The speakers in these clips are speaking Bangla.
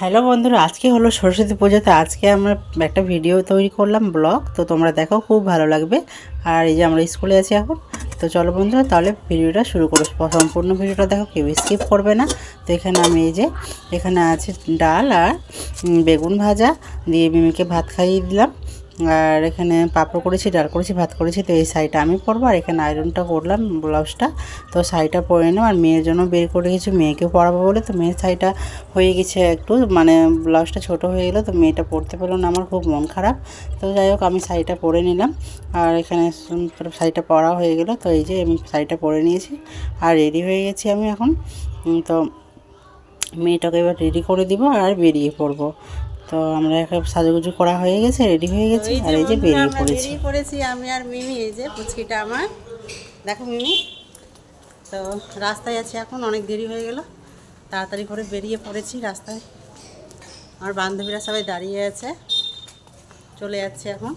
হ্যালো বন্ধুরা, আজকে হলো সরস্বতী পুজোতে। আজকে আমরা একটা ভিডিও তৈরি করলাম, ব্লগ। তো তোমরা দেখো, খুব ভালো লাগবে। আর এই যে আমরা স্কুলে আছি এখন। তো চলো বন্ধুরা, তাহলে ভিডিওটা শুরু করো। সম্পূর্ণ ভিডিওটা দেখো, কেউ স্কিপ করবে না। তো এখানে আমি এই যে, এখানে আছে ডাল আর বেগুন ভাজা। দিয়ে মিমিকে ভাত খাইয়ে দিলাম। আর এখানে পাঁপড় করেছি, ডাল করেছি, ভাত করেছি, তো এই শাড়িটা আমি পরবো। আর এখানে আয়রনটা করলাম ব্লাউজটা তো শাড়িটা পরে নিলাম আর মেয়ের জন্য বের করে গেছি মেয়েকে পরাবো বলে। তো মেয়ের শাড়িটা হয়ে গেছে একটু মানে ব্লাউজটা ছোট হয়ে গেলো, তো মেয়েটা পরতে পারল না, আমার খুব মন খারাপ। তো যাই হোক, আমি শাড়িটা পরে নিলাম। আর এখানে শাড়িটা পরা হয়ে গেলো, তো এই যে আমি শাড়িটা পরে নিয়েছি। আর রেডি হয়ে গেছি আমি এখন। তো মেয়েটাকে এবার রেডি করে দিব আর বেরিয়ে পড়ব। তো আমরা এখন সাজুগুজু করা হয়ে গেছে রেডি হয়ে গেছি। আর এই যে বেরিয়ে পড়েছি। পড়েছি আমি আর মিমি এই যে পুচকিটা আমার। দেখো মিমি তো রাস্তায় আছি এখন অনেক দেরি হয়ে গেল। তাড়াতাড়ি করে বেরিয়ে পড়েছি রাস্তায়। আমার বান্ধবীরা সবাই দাঁড়িয়ে আছে চলে যাচ্ছে এখন।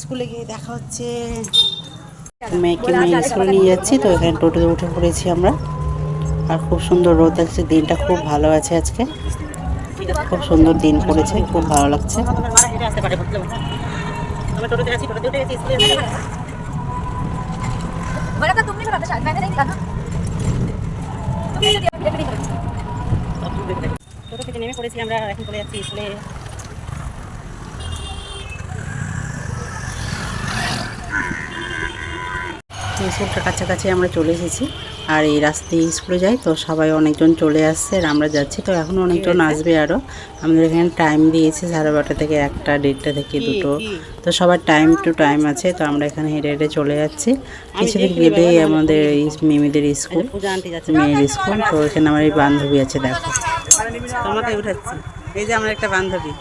স্কুলে গিয়ে দেখা হচ্ছে। মেয়েকে মেয়ে স্কুলে নিয়ে যাচ্ছি তো এখানে টোটোতে উঠে পড়েছি আমরা। আর খুব সুন্দর রোদ লাগছে, দিনটা খুব ভালো আছে আজকে। খুব সুন্দর দিন পড়েছে, খুব ভালো লাগছে। আমরা যাচ্ছি কাছাকাছি আমরা চলে এসেছি। আর এই রাস্তায় স্কুলে যাই তো সবাই অনেকজন চলে আসছে আর আমরা যাচ্ছি। তো এখন অনেকজন আসবে আরও আমাদের এখানে টাইম দিয়েছে সাড়ে বারোটা থেকে একটা দেড়টা থেকে দুটো। তো সবার টাইম টু টাইম আছে তো আমরা এখানে হেঁটে হেঁটে চলে যাচ্ছি। কিছুদিন গেলেই আমাদের এই মিমিদের স্কুল পূজা মেয়ের স্কুল তো এখানে আমার এই বান্ধবী আছে দেখো। তোমাকে উঠাচ্ছি। এই যে আমার একটা বান্ধবী।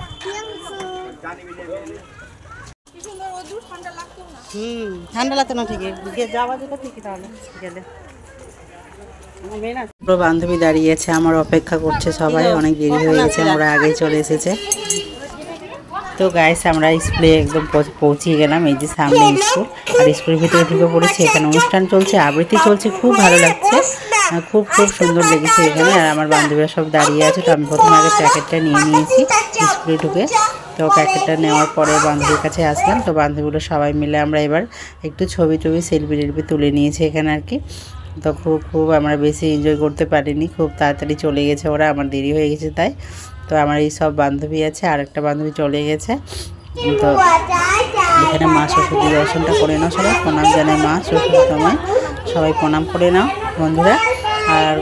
হুম। ঠান্ডা লাগতো না ঠিকই। যাওয়া যেত ঠিকই তাহলে। গেলে। পুরো বান্ধবী দাঁড়িয়ে আছে আমার অপেক্ষা করছে সবাই, অনেক দেরি হয়ে গেছে, আমরা আগেই চলে এসেছে। তো গাইস আমরা স্কুলে একদম পৌঁছ- পৌঁছিয়ে গেলাম, এই যে সামনে স্কুল, আর স্কুলের ভিতরে ঢুকে পড়েছি, এখানে অনুষ্ঠান চলছে, আবৃত্তি চলছে, খুব ভালো লাগছে খুব খুব সুন্দর লেগেছে এখানে, আর আমার বান্ধবীরা সব দাঁড়িয়ে আছে, তো আমি প্রথমে আগে প্যাকেটটা নিয়ে নিয়েছি স্কুলে ঢুকে। তো প্যাকেটটা নেওয়ার পরে বান্ধবীর কাছে আসলাম, তো বান্ধবীগুলো সবাই মিলে আমরা এবার একটু ছবি টবি সেলফি টেলফি তুলে নিয়েছি এখানে আর কি। তো খুব খুব আমরা বেশি এনজয় করতে পারিনি। খুব তাড়াতাড়ি চলে গেছে ওরা, আমার দেরি হয়ে গেছে তাই। তো আমার এই সব বান্ধবী আছে, আর একটা বান্ধবী চলে গেছে। তো এখানে মা সরস্বতী দর্শনটা করে নাও সবাই, প্রণাম জানাই মা সরস্বতী তোমায় সবাই প্রণাম করে নাও বন্ধুরা। আর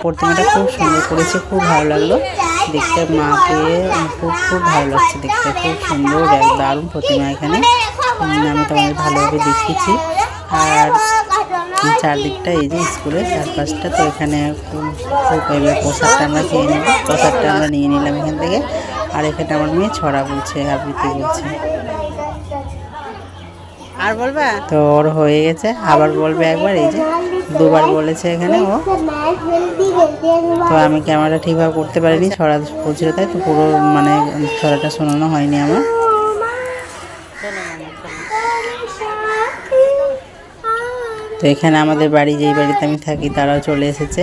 প্রতিমাটা খুব সুন্দর করেছে, খুব ভালো লাগল। দেখতে মাকে খুব খুব ভালো লাগছে দেখতে, খুব সুন্দর, এক দারুণ প্রতিমা এখানে। আমি তোমাদের ভালোভাবে দেখিয়েছি। আর চারদিকটা এই যে স্কুলের চারপাশটা তো এখানে এবার প্রসাদটা আমরা খেয়ে নিব প্রসাদটা আমরা নিয়ে নিলাম এখান থেকে। আর এখানে আমার মেয়ে ছড়া বলছে আবৃত্তি বলছে। আর বলবা? তো ওর হয়ে গেছে। আবার বলবে একবার এই যে দুবার বলেছে এখানে ও। তো আমি ক্যামেরাটা ঠিকভাবে করতে পারিনি ছড়া বলছিল তাই তো পুরো মানে ছড়াটা শোনানো হয়নি আমার। তো এখানে আমাদের বাড়ি, যেই বাড়িতে আমি থাকি, তারাও চলে এসেছে।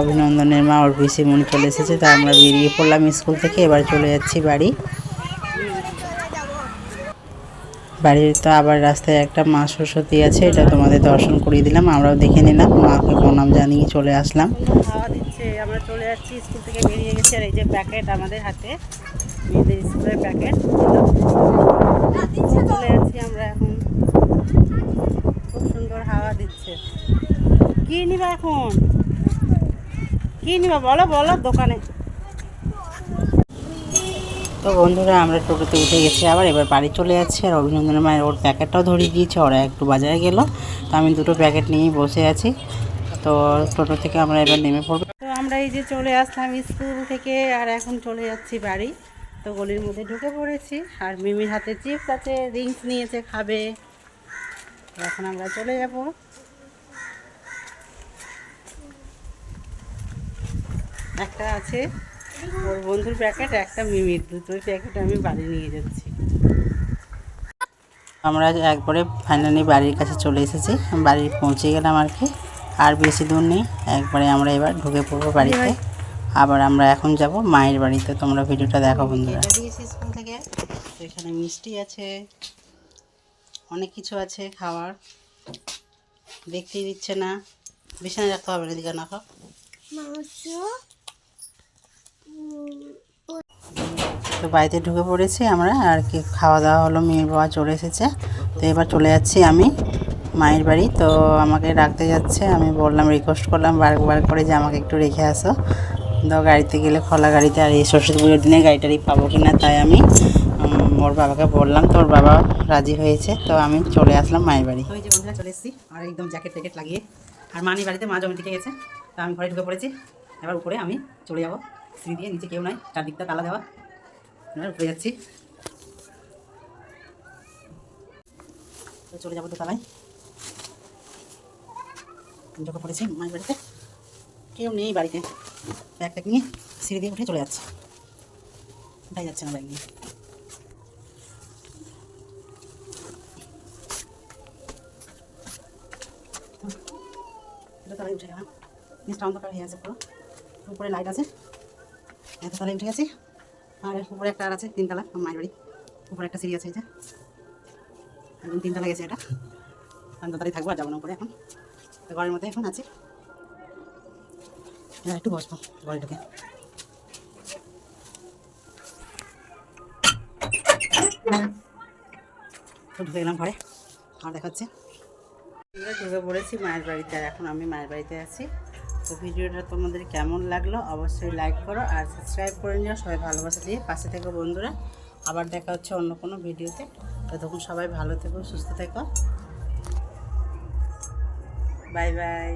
অভিনন্দনের মা ওর মনে চলে এসেছে, তা আমরা বেরিয়ে পড়লাম স্কুল থেকে, এবার চলে যাচ্ছি বাড়ি। বাড়ির তো আবার রাস্তায় একটা মা সরস্বতী আছে, এটা তোমাদের দর্শন করিয়ে দিলাম, আমরাও দেখে নিলাম, মাকে প্রণাম জানিয়ে চলে আসলাম। আমরা চলে যাচ্ছি, স্কুল থেকে বেরিয়ে গেছি, আর এই যে প্যাকেট আমাদের হাতে স্কুলের প্যাকেট। চলে যাচ্ছি আমরা এখন খুব সুন্দর হাওয়া দিচ্ছে কি নিবা এখন? কি নিবা বলো বলো দোকানে। তো বন্ধুরা আমরা টোটোতে উঠে গেছি আবার এবার বাড়ি চলে যাচ্ছি আর অভিনন্দনের মায়ের ওর প্যাকেটটাও ধরিয়ে দিয়েছে ওরা একটু বাজারে গেল। তো আমি দুটো প্যাকেট নিয়েই বসে আছি। তো টোটো থেকে আমরা এবার নেমে পড়ব। তো আমরা এই যে চলে আসলাম স্কুল থেকে আর এখন চলে যাচ্ছি বাড়ি। তো গলির মধ্যে ঢুকে পড়েছি আর মিমির হাতে চিপস আছে রিংস নিয়েছে খাবে। এখন আমরা চলে যাব। একটা আছে ওর বন্ধুর প্যাকেট একটা মিমির। দুটোই প্যাকেট আমি বাড়ি নিয়ে যাচ্ছি। আমরা একবারে ফাইনালি বাড়ির কাছে চলে এসেছি। বাড়ি পৌঁছে গেলাম আর কি। আর বেশি দূর নেই। একবারে আমরা এবার ঢুকে পড়ব বাড়িতে। আবার আমরা এখন যাব মায়ের বাড়িতে। তোমরা ভিডিওটা দেখো বন্ধুরা। দিয়েছি স্কুল থেকে। এখানে মিষ্টি আছে অনেক কিছু আছে খাওয়ার। দেখতেই দিচ্ছে না। বিছানায় রাখতে হবে না এদিকে না খাও তো বাড়িতে ঢুকে পড়েছি আমরা, আর কি খাওয়া দাওয়া হলো, মেয়ের বাবা চলে এসেছে। তো এবার চলে যাচ্ছি আমি, মায়ের বাড়ি। তো আমাকে রাখতে যাচ্ছে, আমি বললাম রিকোয়েস্ট করলাম, বারবার করে যে আমাকে একটু রেখে আসো। তো গাড়িতে গেলে খোলা গাড়িতে, আর এই সরস্বতী পুজোর দিনে গাড়িটারি পাবো কি না তাই আমি ওর বাবাকে বললাম। তো ওর বাবা রাজি হয়েছে, তো আমি চলে আসলাম মায়ের বাড়ি। ওই যে বন্ধুরা চলে এসেছি, আর একদম জ্যাকেট ট্যাকেট লাগিয়ে, আর মানি বাড়িতে, মা জমি থেকে গেছে, তো আমি ঘরে ঢুকে পড়েছি। এবার উপরে আমি চলে যাব। সিঁড়ি দিয়ে নিচে কেউ নাই, চারদিকটা তালা দেওয়া। এবার উপরে যাচ্ছি। তো চলে যাব দোতলায়। ঢুকে পড়েছি মায়ের বাড়িতে। কেউ নেই বাড়িতে। ব্যাগ ট্যাগ নিয়ে সিঁড়ি দিয়ে উঠে চলে যাচ্ছে। উঠাই যাচ্ছে না ব্যাগ নিয়ে দোতলায় উঠে গেলাম। নিচটা অন্ধকার হয়ে আছে পুরো। উপরে লাইট আছে। এত তলায় উঠে গেছি। আর উপরে একটা আর আছে, তিনতলা মায়ের বাড়ি। উপরে একটা সিঁড়ি আছে, এই যে। একদম তিনতলা গেছে এটা। আমি দোতলায় থাকব, আর যাব না উপরে এখন। ঘরের মধ্যে এখন আছি। এবার একটু বসবো ঘরে ঢুকে গেলাম ঘরে। আর দেখাচ্ছে। ঢুকে পড়েছি মায়ের বাড়িতে, আর এখন আমি মায়ের বাড়িতে আছি। তো ভিডিওটা তোমাদের কেমন লাগল অবশ্যই লাইক করো আর সাবস্ক্রাইব করে নিও। সবাই ভালোবাসা দিয়ে পাশে থেকো বন্ধুরা। আবার দেখা হচ্ছে অন্য কোনো ভিডিওতে। ততক্ষণ সবাই ভালো থেকো, সুস্থ থেকো। Bye bye